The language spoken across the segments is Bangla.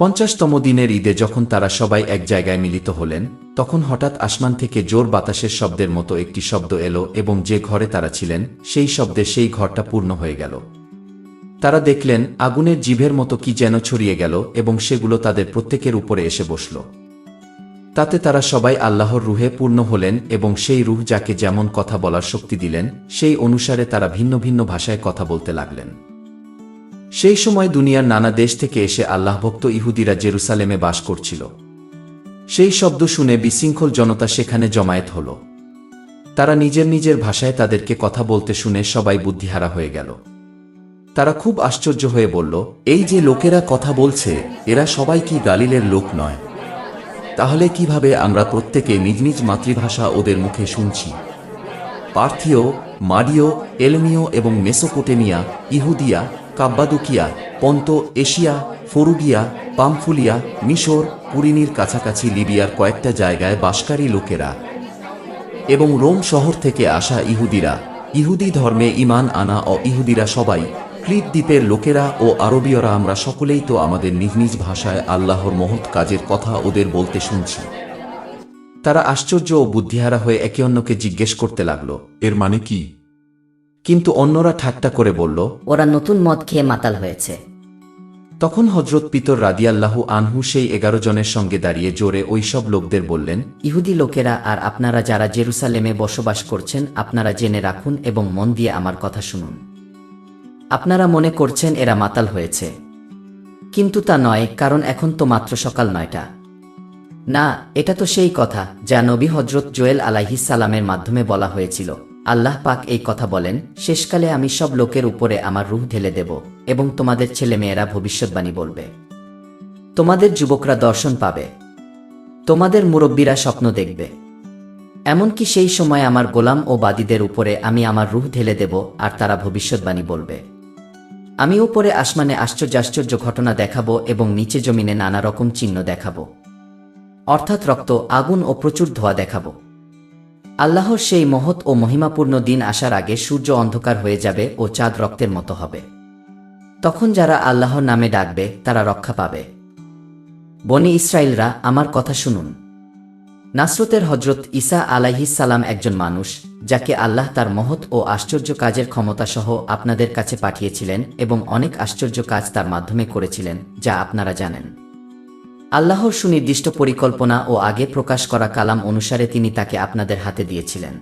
পঞ্চাশতম দিনের ঈদে যখন তারা সবাই এক জায়গায় মিলিত হলেন, তখন হঠাৎ আসমান থেকে জোর বাতাসের শব্দের মতো একটি শব্দ এলো এবং যে ঘরে তারা ছিলেন, সেই শব্দে সেই ঘরটা পূর্ণ হয়ে গেল। তারা দেখলেন, আগুনের জিভের মতো কি যেন ছড়িয়ে গেল এবং সেগুলো তাদের প্রত্যেকের উপরে এসে বসল। তাতে তারা সবাই আল্লাহর রুহে পূর্ণ হলেন এবং সেই রুহ যাকে যেমন কথা বলার শক্তি দিলেন, সেই অনুসারে তারা ভিন্ন ভিন্ন ভাষায় কথা বলতে লাগলেন। সেই সময় দুনিয়ার নানা দেশ থেকে এসে আল্লাহভক্ত ইহুদিরা জেরুসালেমে বাস করছিল। সেই শব্দ শুনে বিশৃঙ্খল জনতা সেখানে জমায়েত হল। তারা নিজের নিজের ভাষায় তাদেরকে কথা বলতে শুনে সবাই বুদ্ধিহারা হয়ে গেল। তারা খুব আশ্চর্য হয়ে বলল, এই যে লোকেরা কথা বলছে, এরা সবাই কি গালিলের লোক নয়? তাহলে কীভাবে আমরা প্রত্যেকে নিজ নিজ মাতৃভাষা ওদের মুখে শুনছি? পার্থিও মারিও এলমিও এবং মেসোপোটেমিয়া, ইহুদিয়া কাব্বাদুকিয়া, পন্ত, এশিয়া, ফরুগিয়া, পামফুলিয়া, মিশর, পুরিনির কাছাকাছি লিবিয়ার কয়েকটা জায়গায় বাসকারী লোকেরা এবং রোম শহর থেকে আসা ইহুদিরা। ইহুদি ধর্মে ইমান আনা ও ইহুদিরা সবাই ক্রিট দ্বীপের লোকেরা ও আরবীয়রা আমরা সকলেই তো আমাদের নিজ নিজ ভাষায় আল্লাহর মহৎ কাজের কথা ওদের বলতে শুনছি। তারা আশ্চর্য ও বুদ্ধিহারা হয়ে একে অন্যকে জিজ্ঞেস করতে লাগল, এর মানে কি? কিন্তু অন্যরা ঠাট্টা করে বলল ওরা নতুন মদ খেয়ে মাতাল হয়েছে। তখন হজরত পিতর রাদিয়াল্লাহু আনহু সেই এগারো জনের সঙ্গে দাঁড়িয়ে জোরে ওইসব লোকদের বললেন ইহুদি লোকেরা আর আপনারা যারা জেরুসালেমে বসবাস করছেন আপনারা জেনে রাখুন এবং মন দিয়ে আমার কথা শুনুন। আপনারা মনে করছেন এরা মাতাল হয়েছে। কিন্তু তা নয় কারণ এখন তো মাত্র সকাল নয়টা। না এটা তো সেই কথা যা নবী হজরত জোয়েল আলাইহিস সালামের মাধ্যমে বলা হয়েছিল। আল্লাহ পাক এই কথা বলেন, শেষকালে আমি সব লোকের উপরে আমার রুহ ঢেলে দেব এবং তোমাদের ছেলেমেয়েরা ভবিষ্যৎবাণী বলবে। তোমাদের যুবকরা দর্শন পাবে। তোমাদের মুরব্বীরা স্বপ্ন দেখবে। এমনকি সেই সময় আমার গোলাম ও বাদীদের উপরে আমি আমার রুহ ঢেলে দেব আর তারা ভবিষ্যৎবাণী বলবে। আমি উপরে আসমানে আশ্চর্য আশ্চর্য ঘটনা দেখাবো এবং নিচে জমিনে নানা রকম চিহ্ন দেখাবো। অর্থাৎ রক্ত, আগুন ও প্রচুর ধোয়া দেখাবো। আল্লাহর সেই মহৎ ও মহিমাপূর্ণ দিন আসার আগে সূর্য অন্ধকার হয়ে যাবে ও চাঁদ রক্তের মতো হবে। তখন যারা আল্লাহর নামে ডাকবে, তারা রক্ষা পাবে। বনি ইসরায়েলরা আমার কথা শুনুন। নাসরতের হজরত আলাইহিস সালাম একজন মানুষ, যাকে আল্লাহ তার মহৎ ও আশ্চর্য কাজের ক্ষমতা সহ আপনাদের কাছে পাঠিয়েছিলেন এবং অনেক আশ্চর্য কাজ তার মাধ্যমে করেছিলেন, যা আপনারা জানেন। আল্লাহর সুনির্দিষ্ট পরিকল্পনা ও আগে প্রকাশ করা কালাম অনুসারে তিনি তাকে আপনাদের হাতে দিয়েছিলেন।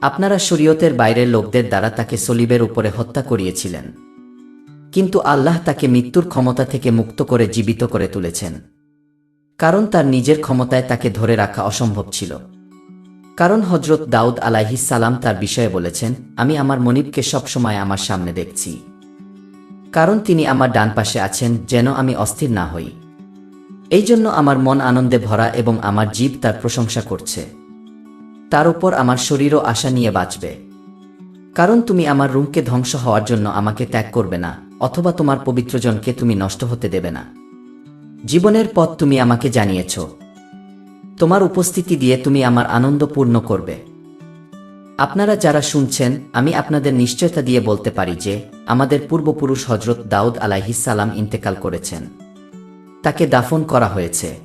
আপনারা শরীয়তের বাইরের লোকদের দ্বারা তাকে সলিবের উপরে হত্যা করিয়েছিলেন। কিন্তু আল্লাহ তাকে মৃত্যুর ক্ষমতা থেকে মুক্ত করে জীবিত করে তুলেছেন। কারণ তার নিজের ক্ষমতায় তাকে ধরে রাখা অসম্ভব ছিল। কারণ হজরত দাউদ সালাম তার বিষয়ে বলেছেন, আমি আমার মনিবকে সবসময় আমার সামনে দেখছি। কারণ তিনি আমার ডান পাশে আছেন, যেন আমি অস্থির না হই। এই জন্য আমার মন আনন্দে ভরা এবং আমার জীব তার প্রশংসা করছে। তার উপর আমার শরীরও আশা নিয়ে বাঁচবে। কারণ তুমি আমার রুমকে ধ্বংস হওয়ার জন্য আমাকে ত্যাগ করবে না, অথবা তোমার পবিত্রজনকে তুমি নষ্ট হতে দেবে না। জীবনের পথ তুমি আমাকে জানিয়েছ। তোমার উপস্থিতি দিয়ে তুমি আমার আনন্দ পূর্ণ করবে। আপনারা যারা শুনছেন, আমি আপনাদের নিশ্চয়তা দিয়ে বলতে পারি যে, আমাদের পূর্বপুরুষ হজরত দাউদ আলাইহিসালাম ইন্তেকাল করেছেন। তাকে দাফন করা হয়েছে।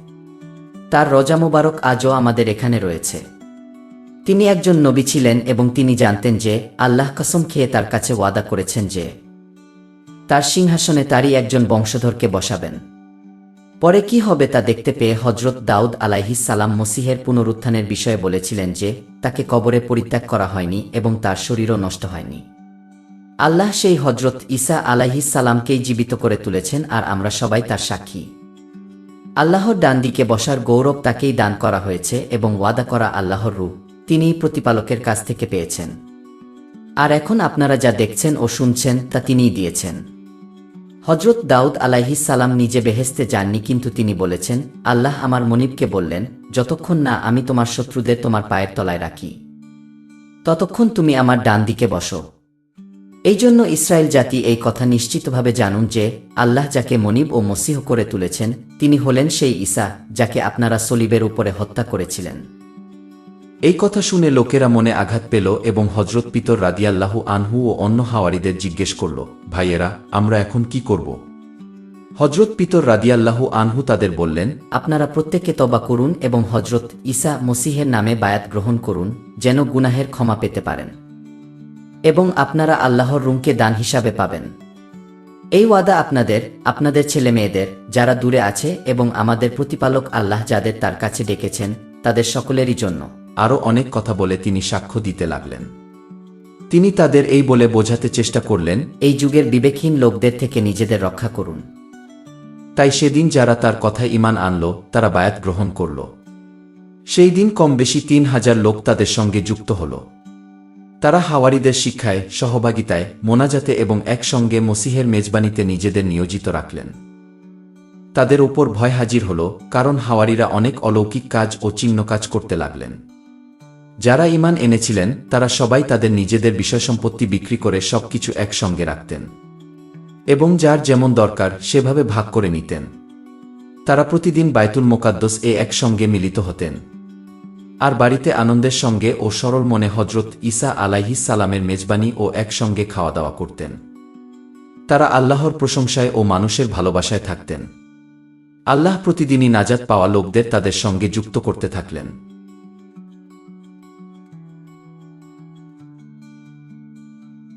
তার রজা মোবারক আজও আমাদের এখানে রয়েছে। তিনি একজন নবী ছিলেন এবং তিনি জানতেন যে আল্লাহ কসম খেয়ে তার কাছে ওয়াদা করেছেন যে তার সিংহাসনে তারই একজন বংশধরকে বসাবেন। পরে কি হবে তা দেখতে পেয়ে হজরত দাউদ আলাইহিস সালাম মসিহের পুনরুত্থানের বিষয়ে বলেছিলেন যে তাকে কবরে পরিত্যাগ করা হয়নি এবং তার শরীরও নষ্ট হয়নি। আল্লাহ সেই হজরত ঈসা আলাইহিস সালামকেই জীবিত করে তুলেছেন আর আমরা সবাই তার সাক্ষী। আল্লাহর ডান দিকে বসার গৌরব তাকেই দান করা হয়েছে এবং ওয়াদা করা আল্লাহর রূপ তিনিই প্রতিপালকের কাছ থেকে পেয়েছেন। আর এখন আপনারা যা দেখছেন ও শুনছেন তা তিনিই দিয়েছেন। হজরত দাউদ আলাইহিস সালাম নিজে বেহেস্তে যাননি কিন্তু তিনি বলেছেন, আল্লাহ আমার মনিবকে বললেন, যতক্ষণ না আমি তোমার শত্রুদের তোমার পায়ের তলায় রাখি, ততক্ষণ তুমি আমার ডান দিকে বসো। এই জন্য ইসরায়েল জাতি এই কথা নিশ্চিতভাবে জানুন যে আল্লাহ যাকে মনিব ও মসিহ করে তুলেছেন তিনি হলেন সেই ঈসা যাকে আপনারা সলিবের উপরে হত্যা করেছিলেন। এই কথা শুনে লোকেরা মনে আঘাত পেল এবং হজরত পিতর রাদিয়াল্লাহু আনহু ও অন্য হাওয়ারিদের জিজ্ঞেস করল ভাইয়েরা আমরা এখন কি করব? হজরত পিতর রাদিয়াল্লাহু আনহু তাদের বললেন আপনারা প্রত্যেকে তবা করুন এবং হজরত ঈসা মসিহের নামে বায়াত গ্রহণ করুন যেন গুনাহের ক্ষমা পেতে পারেন। এবং আপনারা আল্লাহর রুমকে দান হিসাবে পাবেন। এই ওয়াদা আপনাদের আপনাদের ছেলে মেয়েদের যারা দূরে আছে এবং আমাদের প্রতিপালক আল্লাহ যাদের তার কাছে ডেকেছেন তাদের সকলেরই জন্য। আরও অনেক কথা বলে তিনি সাক্ষ্য দিতে লাগলেন। তিনি তাদের এই বলে বোঝাতে চেষ্টা করলেন এই যুগের বিবেকহীন লোকদের থেকে নিজেদের রক্ষা করুন। তাই সেদিন যারা তার কথায় ইমান আনল তারা বায়াত গ্রহণ করল। সেই দিন কম বেশি তিন হাজার লোক তাদের সঙ্গে যুক্ত হল। তারা হাওয়ারিদের শিক্ষায়, সহভাগিতায় মোনাজাতে এবং একসঙ্গে মসিহের মেজবানিতে নিজেদের নিয়োজিত রাখলেন। তাদের উপর ভয় হাজির হল, কারণ হাওয়ারিরা অনেক অলৌকিক কাজ ও চিহ্ন কাজ করতে লাগলেন। যারা ইমান এনেছিলেন, তারা সবাই তাদের নিজেদের বিষয় সম্পত্তি বিক্রি করে সবকিছু একসঙ্গে রাখতেন। এবং যার যেমন দরকার, সেভাবে ভাগ করে নিতেন। তারা প্রতিদিন বায়তুল মোকাদ্দস এ একসঙ্গে মিলিত হতেন। আর বাড়িতে আনন্দের সঙ্গে ও সরল মনে হজরত ইসা আলাইহিস সালামের মেজবানি ও একসঙ্গে খাওয়া দাওয়া করতেন। তারা আল্লাহর প্রশংসায় ও মানুষের ভালোবাসায় থাকতেন। আল্লাহ প্রতিদিনই নাজাত পাওয়া লোকদের তাদের সঙ্গে যুক্ত করতে থাকলেন।